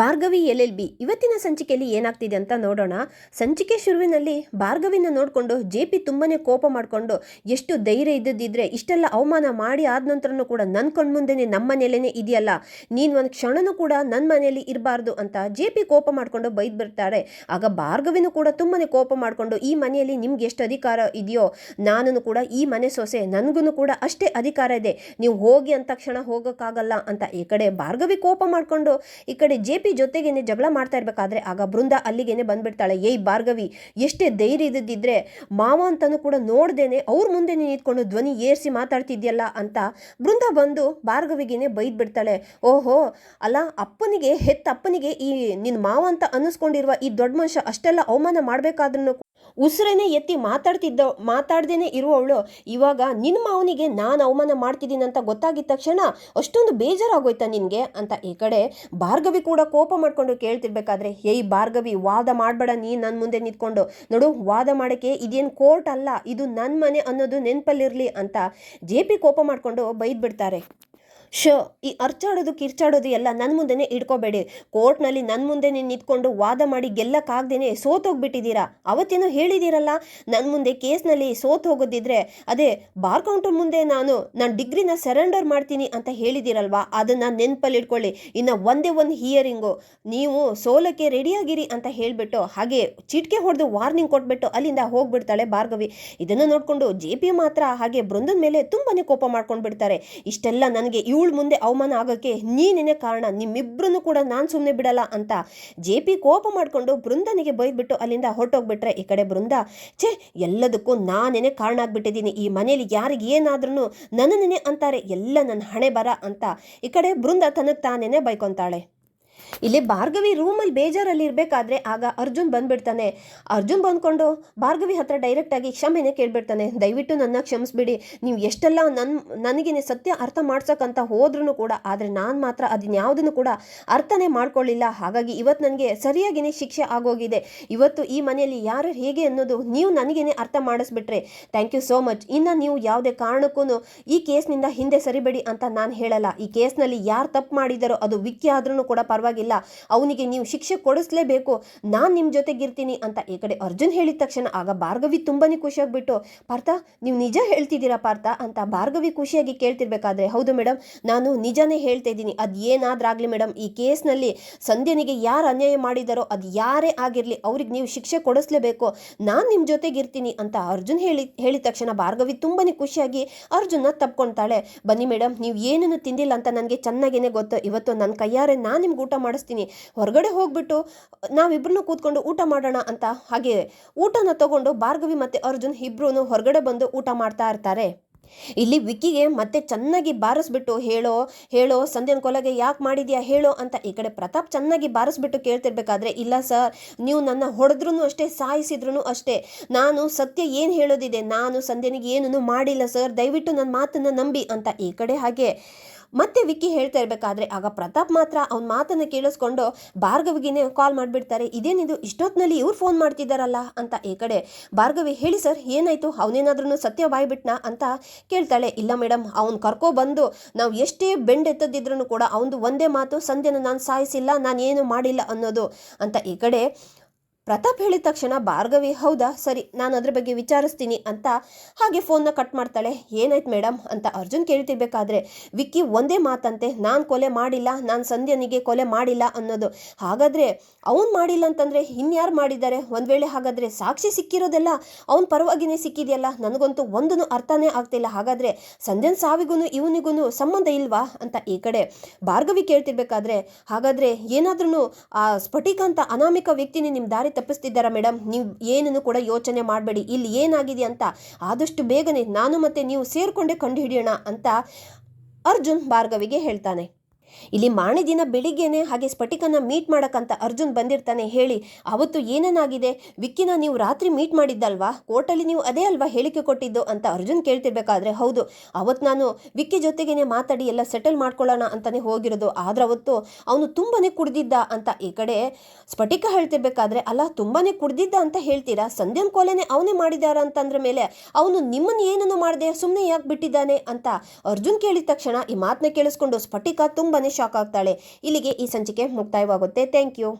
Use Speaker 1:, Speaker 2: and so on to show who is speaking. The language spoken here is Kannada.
Speaker 1: Bhargavi L L B. ಇವತ್ತಿನ ಸಂಚಿಕೆಯಲ್ಲಿ ಏನಾಗ್ತಿದೆ ಅಂತ ನೋಡೋಣ. ಸಂಚಿಕೆ ಶುರುವಿನಲ್ಲಿ ಭಾರ್ಗವಿನ ನೋಡಿಕೊಂಡು ಜೆ ಪಿ ತುಂಬನೇ ಕೋಪ ಮಾಡಿಕೊಂಡು ಎಷ್ಟು ಧೈರ್ಯ ಇದ್ದದಿದ್ರೆ ಇಷ್ಟೆಲ್ಲ ಅವಮಾನ ಮಾಡಿ ಆದ ನಂತರನೂ ಕೂಡ ನನ್ನ ಕಣ್ಮುಂದೆನೆ ನಮ್ಮ ಮನೆಯಲ್ಲೇ ಇದೆಯಲ್ಲ, ನೀನು ಒಂದು ಕ್ಷಣನೂ ಕೂಡ ನನ್ನ ಮನೆಯಲ್ಲಿ ಇರಬಾರ್ದು ಅಂತ ಜೆ ಪಿ ಕೋಪ ಮಾಡಿಕೊಂಡು ಬೈದು ಬರ್ತಾರೆ. ಆಗ ಭಾರ್ಗವಿನೂ ಕೂಡ ತುಂಬನೇ ಕೋಪ ಮಾಡಿಕೊಂಡು ಈ ಮನೆಯಲ್ಲಿ ನಿಮ್ಗೆ ಎಷ್ಟು ಅಧಿಕಾರ ಇದೆಯೋ ನಾನು ಕೂಡ ಈ ಮನೆ ಸೊಸೆ ನನಗೂ ಕೂಡ ಅಷ್ಟೇ ಅಧಿಕಾರ ಇದೆ. ನೀವು ಹೋಗಿ ಅಂತ ಕ್ಷಣ ಹೋಗೋಕ್ಕಾಗಲ್ಲ ಅಂತ ಈ ಕಡೆ ಭಾರ್ಗವಿ ಕೋಪ ಮಾಡಿಕೊಂಡು ಈ ಕಡೆ ಜೆ ಪಿ ಜೊತೆಗೇನೆ ಜಗಳ ಮಾಡ್ತಾ ಇರ್ಬೇಕಾದ್ರೆ ಆಗ ಬೃಂದ ಅಲ್ಲಿಗೇನೆ ಬಂದ್ಬಿಡ್ತಾಳೆ. ಏಯ್ ಭಾರ್ಗವಿ, ಎಷ್ಟೇ ಧೈರ್ಯ ಇದ್ದಿದ್ರೆ ಮಾವ ಅಂತನೂ ಕೂಡ ನೋಡ್ದೇನೆ ಅವ್ರ ಮುಂದೆ ನಿಂತ್ಕೊಂಡು ಧ್ವನಿ ಏರಿಸಿ ಮಾತಾಡ್ತಿದ್ಯಲ್ಲ ಅಂತ ಬೃಂದ ಬಂದು ಭಾರ್ಗವಿಗೇನೆ ಬೈದ್ ಬಿಡ್ತಾಳೆ ಓಹೋ, ಅಲ್ಲ ಅಪ್ಪನಿಗೆ, ಹೆತ್ತ ಅಪ್ಪನಿಗೆ ಈ ನಿನ್ನ ಮಾವ ಅಂತ ಅನ್ನಿಸ್ಕೊಂಡಿರುವ ಈ ದೊಡ್ಡ ಮನುಷ್ಯ ಅಷ್ಟೆಲ್ಲ ಅವಮಾನ ಮಾಡಬೇಕಾದ್ರೂ ಉಸಿರನ್ನೇ ಎತ್ತಿ ಮಾತಾಡ್ತಿದ್ದ, ಮಾತಾಡ್ದೇನೆ ಇರುವವಳು, ಇವಾಗ ನಿನ್ನ ಮಾವನಿಗೆ ನಾನು ಅವಮಾನ ಮಾಡ್ತಿದ್ದೀನಿ ಅಂತ ಗೊತ್ತಾಗಿದ್ದ ತಕ್ಷಣ ಅಷ್ಟೊಂದು ಬೇಜಾರಾಗೋಯ್ತಾ ನಿನಗೆ? ಅಂತ ಈ ಕಡೆ ಭಾರ್ಗವಿ ಕೂಡ ಕೋಪ ಮಾಡಿಕೊಂಡು ಕೇಳ್ತಿರ್ಬೇಕಾದ್ರೆ, ಏಯ್ ಭಾರ್ಗವಿ, ವಾದ ಮಾಡಬೇಡ ನೀ ನನ್ನ ಮುಂದೆ ನಿಂತ್ಕೊಂಡು. ನೋಡು, ವಾದ ಮಾಡೋಕ್ಕೆ ಇದೇನು ಕೋರ್ಟ್ ಅಲ್ಲ, ಇದು ನನ್ನ ಮನೆ ಅನ್ನೋದು ನೆನಪಲ್ಲಿರಲಿ ಅಂತ ಜೆ ಪಿ ಕೋಪ ಮಾಡಿಕೊಂಡು ಬೈದ್ ಬಿಡ್ತಾರೆ ಶೋ, ಈ ಅರ್ಚಾಡೋದು, ಕಿರ್ಚಾಡೋದು ಎಲ್ಲ ನನ್ನ ಮುಂದೆನೇ ಇಟ್ಕೋಬೇಡಿ. ಕೋರ್ಟ್ನಲ್ಲಿ ನನ್ನ ಮುಂದೆ ನೀವು ನಿಂತ್ಕೊಂಡು ವಾದ ಮಾಡಿ ಗೆಲ್ಲಕ್ಕಾಗ್ದೇನೆ ಸೋತೋಗ್ಬಿಟ್ಟಿದ್ದೀರಾ? ಅವತ್ತೇನೋ ಹೇಳಿದ್ದೀರಲ್ಲ? ನನ್ನ ಮುಂದೆ ಕೇಸ್ನಲ್ಲಿ ಸೋತು ಹೋಗೋದಿದ್ರೆ ಅದೇ ಬಾರ್ ಕೌಂಟರ್ ಮುಂದೆ ನಾನು ನನ್ನ ಡಿಗ್ರಿನ ಸರೆಂಡರ್ ಮಾಡ್ತೀನಿ ಅಂತ ಹೇಳಿದ್ದೀರಲ್ವಾ? ಅದನ್ನು ನೆನಪಲ್ಲಿ ಇಟ್ಕೊಳ್ಳಿ ಇನ್ನು ಒಂದೇ ಒಂದು ಹಿಯರಿಂಗು. ನೀವು ಸೋಲಕ್ಕೆ ರೆಡಿಯಾಗಿರಿ ಅಂತ ಹೇಳಿಬಿಟ್ಟು, ಹಾಗೆ ಚಿಟ್ಕೆ ಹೊಡೆದು ವಾರ್ನಿಂಗ್ ಕೊಟ್ಬಿಟ್ಟು ಅಲ್ಲಿಂದ ಹೋಗ್ಬಿಡ್ತಾಳೆ ಭಾರ್ಗವಿ. ಇದನ್ನು ನೋಡಿಕೊಂಡು ಜೆ ಪಿ ಮಾತ್ರ ಹಾಗೆ ಬೃಂದದ ಮೇಲೆ ತುಂಬಾ ಕೋಪ ಮಾಡ್ಕೊಂಡು ಬಿಡ್ತಾರೆ ಇಷ್ಟೆಲ್ಲ ನನಗೆ ಇವಳು ಮುಂದೆ ಅವಮಾನ ಆಗೋಕ್ಕೆ ನೀನೇನೇ ಕಾರಣ ನಿಮ್ಮಿಬ್ಬರನ್ನು ಕೂಡ ನಾನು ಸುಮ್ಮನೆ ಬಿಡಲ್ಲ ಅಂತ ಜೆ ಪಿ ಕೋಪ ಮಾಡಿಕೊಂಡು ಬೃಂದನಿಗೆ ಬೈದ್ಬಿಟ್ಟು ಅಲ್ಲಿಂದ ಹೊರಟೋಗ್ಬಿಟ್ರೆ ಈ ಕಡೆ ಬೃಂದ, ಛೇ, ಎಲ್ಲದಕ್ಕೂ ನಾನೇನೆ ಕಾರಣ ಆಗಿಬಿಟ್ಟಿದ್ದೀನಿ, ಈ ಮನೇಲಿ ಯಾರಿಗೆ ಏನಾದ್ರೂ ನನ್ನನ್ನೇ ಅಂತಾರೆ, ಎಲ್ಲ ನನ್ನ ಹಣೆ ಬರ ಅಂತ ಈ ಕಡೆ ಬೃಂದ ತನಗೆ ತಾನೇನೆ ಬೈಕೊಂತಾಳೆ. ಇಲ್ಲಿ ಭಾರ್ಗವಿ ರೂಮಲ್ಲಿ ಬೇಜಾರಲ್ಲಿ ಇರಬೇಕಾದ್ರೆ ಆಗ ಅರ್ಜುನ್ ಬಂದ್ಬಿಡ್ತಾನೆ. ಅರ್ಜುನ್ ಬಂದ್ಕೊಂಡು ಭಾರ್ಗವಿ ಹತ್ರ ಡೈರೆಕ್ಟಾಗಿ ಕ್ಷಮೆನೇ ಕೇಳಿಬಿಡ್ತಾನೆ. ದಯವಿಟ್ಟು ನನ್ನ ಕ್ಷಮಿಸ್ಬಿಡಿ. ನೀವು ಎಷ್ಟೆಲ್ಲ ನನ್ನ ನನಗೇನೆ ಸತ್ಯ ಅರ್ಥ ಮಾಡ್ಸೋಕ್ಕಂತ ಹೋದ್ರೂ ಕೂಡ, ಆದರೆ ನಾನು ಮಾತ್ರ ಅದನ್ಯಾವುದನ್ನು ಕೂಡ ಅರ್ಥನೇ ಮಾಡ್ಕೊಳ್ಳಿಲ್ಲ. ಹಾಗಾಗಿ ಇವತ್ತು ನನಗೆ ಸರಿಯಾಗಿನೇ ಶಿಕ್ಷೆ ಆಗೋಗಿದೆ. ಇವತ್ತು ಈ ಮನೆಯಲ್ಲಿ ಯಾರು ಹೇಗೆ ಅನ್ನೋದು ನೀವು ನನಗೇನೆ ಅರ್ಥ ಮಾಡಿಸ್ಬಿಟ್ರೆ. ಥ್ಯಾಂಕ್ ಯು ಸೋ ಮಚ್ ಇನ್ನು ನೀವು ಯಾವುದೇ ಕಾರಣಕ್ಕೂ ಈ ಕೇಸ್ನಿಂದ ಹಿಂದೆ ಸರಿಬೇಡಿ ಅಂತ ನಾನು ಹೇಳಲ್ಲ. ಈ ಕೇಸ್ನಲ್ಲಿ ಯಾರು ತಪ್ಪು ಮಾಡಿದರೋ ಅದು ವಿಕ್ಕಿ ಆದ್ರೂ ಕೂಡ ಪರವಾಗಿಲ್ಲ. ಅವನಿಗೆ ನೀವು ಶಿಕ್ಷೆ ಕೊಡಿಸ್ಲೇಬೇಕು. ನಾನು ನಿಮ್ಮ ಜೊತೆಗಿರ್ತೀನಿ ಅಂತ ಈ ಕಡೆ ಅರ್ಜುನ್ ಹೇಳಿದ ತಕ್ಷಣ ಆಗ ಭಾರ್ಗವಿ ತುಂಬಾನೇ ಖುಷಿಯಾಗ್ಬಿಟ್ಟು, ಪಾರ್ಥ, ನೀವು ನಿಜ ಹೇಳ್ತಿದ್ದೀರಾ ಪಾರ್ಥ ಅಂತ ಭಾರ್ಗವಿ ಖುಷಿಯಾಗಿ ಕೇಳ್ತಿರ್ಬೇಕಾದ್ರೆ, ಹೌದು ಮೇಡಮ್ ನಾನು ನಿಜನೇ ಹೇಳ್ತಾ ಇದ್ದೀನಿ. ಅದು ಏನಾದ್ರಾಗಲಿ ಮೇಡಮ್ ಈ ಕೇಸ್ನಲ್ಲಿ ಸಂಧ್ಯನಿಗೆ ಯಾರು ಅನ್ಯಾಯ ಮಾಡಿದಾರೋ, ಅದು ಯಾರೇ ಆಗಿರಲಿ ಅವ್ರಿಗೆ ನೀವು ಶಿಕ್ಷೆ ಕೊಡಿಸ್ಲೇಬೇಕು. ನಾನು ನಿಮ್ಮ ಜೊತೆಗಿರ್ತೀನಿ ಅಂತ ಅರ್ಜುನ್ ಹೇಳಿ, ಹೇಳಿದ ತಕ್ಷಣ ಭಾರ್ಗವಿ ತುಂಬಾನೇ ಖುಷಿಯಾಗಿ ಅರ್ಜುನ್ನ ತಪ್ಕೊಳ್ತಾಳೆ ಬನ್ನಿ ಮೇಡಮ್ ನೀವು ಏನನ್ನು ತಿಂದಿಲ್ಲ ಅಂತ ನನಗೆ ಚೆನ್ನಾಗೇನೆ ಗೊತ್ತು. ಇವತ್ತು ನನ್ನ ಕೈಯಾರೆ ನಾನು ನಿಮ್ಗೆ ಊಟ ಮಾಡಿಸ್ತೀನಿ. ಹೊರಗಡೆ ಹೋಗ್ಬಿಟ್ಟು ನಾವಿಬ್ರು ಕೂತ್ಕೊಂಡು ಊಟ ಮಾಡೋಣ ಅಂತ ಹಾಗೆ ಊಟನ ತಗೊಂಡು ಭಾರ್ಗವಿ ಮತ್ತು ಅರ್ಜುನ್ ಇಬ್ರು ಹೊರಗಡೆ ಬಂದು ಊಟ ಮಾಡ್ತಾ ಇರ್ತಾರೆ. ಇಲ್ಲಿ ವಿಕ್ಕಿಗೆ ಮತ್ತೆ ಚೆನ್ನಾಗಿ ಬಾರಿಸ್ಬಿಟ್ಟು ಹೇಳೋ ಹೇಳೋ, ಸಂಧ್ಯನ ಕೊಲೆಗೆ ಯಾಕೆ ಮಾಡಿದ್ಯಾ ಹೇಳೋ ಅಂತ ಈ ಕಡೆ ಪ್ರತಾಪ್ ಚೆನ್ನಾಗಿ ಬಾರಿಸ್ಬಿಟ್ಟು ಕೇಳ್ತಿರ್ಬೇಕಾದ್ರೆ, ಇಲ್ಲ ಸರ್, ನೀವು ನನ್ನ ಹೊಡೆದ್ರೂ ಅಷ್ಟೇ ಸಾಯಿಸಿದ್ರು ಅಷ್ಟೇ. ನಾನು ಸತ್ಯ ಏನು ಹೇಳೋದಿದೆ? ನಾನು ಸಂಧ್ಯನಿಗೆ ಏನೂ ಮಾಡಿಲ್ಲ ಸರ್, ದಯವಿಟ್ಟು ನನ್ನ ಮಾತನ್ನು ನಂಬಿ ಅಂತ ಈ ಕಡೆ ಹಾಗೆ ಮತ್ತೆ ವಿಕ್ಕಿ ಹೇಳ್ತಾ ಇರಬೇಕಾದ್ರೆ ಆಗ ಪ್ರತಾಪ್ ಮಾತ್ರ ಅವ್ನ ಮಾತನ್ನ ಕೇಳಿಸ್ಕೊಂಡು ಭಾರ್ಗವಿಗೆ ಕಾಲ್ ಮಾಡಿಬಿಡ್ತಾರೆ. ಇದೇನಿದು? ಇಷ್ಟೊತ್ತಿನಲ್ಲಿ ಇವ್ರು ಫೋನ್ ಮಾಡ್ತಿದ್ದಾರಲ್ಲ ಅಂತ ಈ ಕಡೆ ಭಾರ್ಗವಿ ಹೇಳಿ, ಸರ್, ಏನಾಯ್ತು? ಅವನೇನಾದ್ರೂ ಸತ್ಯ ಬಾಯ್ಬಿಟ್ನಾ? ಅಂತ ಕೇಳ್ತಾಳೆ. ಇಲ್ಲ ಮೇಡಮ್ ಅವ್ನು ಕರ್ಕೊ ಬಂದು ನಾವು ಎಷ್ಟೇ ಬೆಂಡ್ ಎತ್ತದಿದ್ರೂ ಕೂಡ ಅವನು ಒಂದೇ ಮಾತು, ಸಂಧ್ಯನ ನಾನು ಸಾಯಿಸಿಲ್ಲ ನಾನು ಏನು ಮಾಡಿಲ್ಲ ಅನ್ನೋದು ಅಂತ ಈ ಕಡೆ ಪ್ರತಾಪ್ ಹೇಳಿದ ತಕ್ಷಣ, ಭಾರ್ಗವಿ, ಹೌದಾ? ಸರಿ, ನಾನು ಅದ್ರ ಬಗ್ಗೆ ವಿಚಾರಿಸ್ತೀನಿ ಅಂತ ಹಾಗೆ ಫೋನ್ನ ಕಟ್ ಮಾಡ್ತಾಳೆ. ಏನಾಯ್ತು ಮೇಡಮ್ ಅಂತ ಅರ್ಜುನ್ ಕೇಳ್ತಿರ್ಬೇಕಾದ್ರೆ, ವಿಕ್ಕಿ ಒಂದೇ ಮಾತಂತೆ, ನಾನು ಕೊಲೆ ಮಾಡಿಲ್ಲ, ನಾನು ಸಂಧ್ಯನಿಗೆ ಕೊಲೆ ಮಾಡಿಲ್ಲ ಅನ್ನೋದು. ಹಾಗಾದರೆ ಅವನು ಮಾಡಿಲ್ಲ ಅಂತಂದರೆ ಇನ್ಯಾರು ಮಾಡಿದ್ದಾರೆ? ಒಂದು ವೇಳೆ ಹಾಗಾದರೆ ಸಾಕ್ಷಿ ಸಿಕ್ಕಿರೋದೆಲ್ಲ ಅವನು ಪರವಾಗಿನೇ ಸಿಕ್ಕಿದೆಯಲ್ಲ? ನನಗಂತೂ ಒಂದೂ ಅರ್ಥನೇ ಆಗ್ತಿಲ್ಲ. ಹಾಗಾದರೆ ಸಂಧ್ಯನ್ ಸಾವಿಗೂ ಇವನಿಗೂ ಸಂಬಂಧ ಇಲ್ವಾ? ಅಂತ ಈ ಕಡೆ ಭಾರ್ಗವಿ ಕೇಳ್ತಿರ್ಬೇಕಾದ್ರೆ, ಹಾಗಾದರೆ ಏನಾದ್ರೂ ಆ ಸ್ಫಟಿಕ ಅಂತ ಅನಾಮಿಕ ವ್ಯಕ್ತಿನೇ ನಿಮ್ಮ ದಾರಿ ತಪ್ಪಿಸ್ತಿದ್ದಾರಾ ಮೇಡಮ್? ನೀವು ಏನನ್ನು ಕೂಡ ಯೋಚನೆ ಮಾಡಬೇಡಿ. ಇಲ್ಲಿ ಏನಾಗಿದೆ ಅಂತ ಆದಷ್ಟು ಬೇಗನೆ ನಾನು ಮತ್ತೆ ನೀವು ಸೇರಿಕೊಂಡೇ ಕಂಡುಹಿಡಿಯೋಣ ಅಂತ ಅರ್ಜುನ್ ಭಾರ್ಗವಿಗೆ ಹೇಳ್ತಾನೆ. ಇಲ್ಲಿ ಮಾಣಿ ದಿನ ಬೆಳಿಗ್ಗೆನೆ ಹಾಗೆ ಸ್ಫಟಿಕನ ಮೀಟ್ ಮಾಡೋಕ್ಕಂತ ಅರ್ಜುನ್ ಬಂದಿರ್ತಾನೆ ಹೇಳಿ, ಅವತ್ತು ಏನೇನಾಗಿದೆ ವಿಕ್ಕಿನ ನೀವು ರಾತ್ರಿ ಮೀಟ್ ಮಾಡಿದ್ದಲ್ವಾ? ಕೋರ್ಟಲ್ಲಿ ನೀವು ಅದೇ ಅಲ್ವಾ ಹೇಳಿಕೆ ಕೊಟ್ಟಿದ್ದು? ಅಂತ ಅರ್ಜುನ್ ಕೇಳ್ತಿರ್ಬೇಕಾದ್ರೆ ಹೌದು, ಅವತ್ತು ನಾನು ವಿಕ್ಕಿ ಜೊತೆಗೇನೆ ಮಾತಾಡಿ ಎಲ್ಲ ಸೆಟಲ್ ಮಾಡ್ಕೊಳ್ಳೋಣ ಅಂತಾನೆ ಹೋಗಿರೋದು. ಆದ್ರೆ ಅವತ್ತು ಅವನು ತುಂಬಾನೇ ಕುಡ್ದಿದ್ದ ಅಂತ ಈ ಕಡೆ ಸ್ಫಟಿಕ ಹೇಳ್ತಿರ್ಬೇಕಾದ್ರೆ, ಅಲ್ಲ, ತುಂಬಾನೇ ಕುಡ್ದಿದ್ದ ಅಂತ ಹೇಳ್ತೀರಾ? ಸಂಧ್ಯನ್ ಕೊಲೆನೆ ಅವನೇ ಮಾಡಿದಾರ ಅಂತಂದ್ರ ಮೇಲೆ ಅವನು ನಿಮ್ಮನ್ನ ಏನನ್ನು ಮಾಡಿದೆ ಸುಮ್ಮನೆ ಯಾಕೆ ಬಿಟ್ಟಿದ್ದಾನೆ? ಅಂತ ಅರ್ಜುನ್ ಕೇಳಿದ ತಕ್ಷಣ ಈ ಮಾತನ್ನ ಕೇಳಿಸ್ಕೊಂಡು ಸ್ಫಟಿಕ ತುಂಬಾನೇ ತುಂಬಾ ಶಾಕ್ ಆಗ್ತಾಳೆ. ಇಲ್ಲಿಗೆ ಈ ಸಂಚಿಕೆ ಮುಕ್ತಾಯವಾಗುತ್ತೆ. Thank you